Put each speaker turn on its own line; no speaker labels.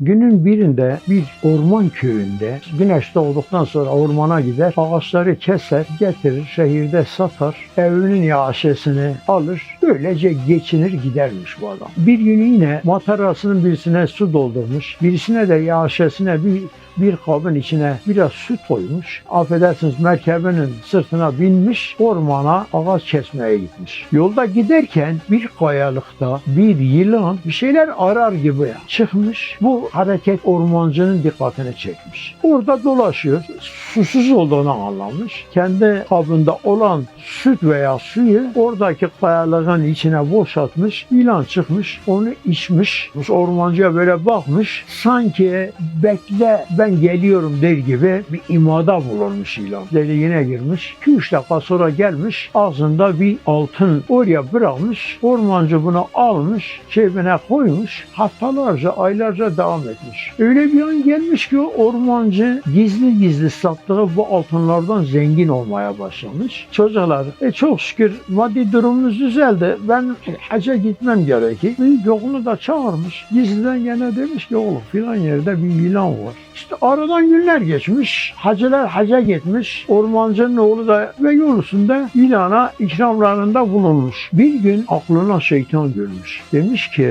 Günün birinde bir orman köyünde güneş doğduktan sonra ormana gider, ağaçları keser, getirir, şehirde satar, evinin yaşesini alır, böylece geçinir gidermiş bu adam. Bir gün yine matarasının birisine su doldurmuş, birisine de yaşesine bir bir kabın içine biraz süt koymuş. Affedersiniz merkebenin sırtına binmiş ormana ağaç kesmeye gitmiş. Yolda giderken bir kayalıkta bir yılan bir şeyler arar gibi çıkmış. Bu hareket ormancının dikkatini çekmiş. Orada dolaşıyor. Susuz olduğunu anlamış. Kendi kabında olan süt veya suyu oradaki kayalığın içine boşaltmış. Yılan çıkmış. Onu içmiş. Ormancıya böyle bakmış. Sanki bekle ben geliyorum der gibi bir imada bulunmuş ilan. Deliğine girmiş. 2-3 dakika sonra gelmiş. Ağzında bir altın oraya bırakmış. Ormancı bunu almış. Cebine koymuş. Haftalarca, aylarca devam etmiş. Öyle bir an gelmiş ki ormancı gizli gizli sattığı bu altınlardan zengin olmaya başlamış. Çocuklar e çok şükür maddi durumunuz düzeldi. Ben hacca gitmem gerekir. Büyük oğlunu da çağırmış. Gizliden gene demiş ki oğlum filan yerde bir yılan var. İşte aradan günler geçmiş. Hacılar haca gitmiş. Ormancının oğlu da ve yol üstünde ilana ikramlarında bulunmuş. Bir gün aklına şeytan görmüş. Demiş ki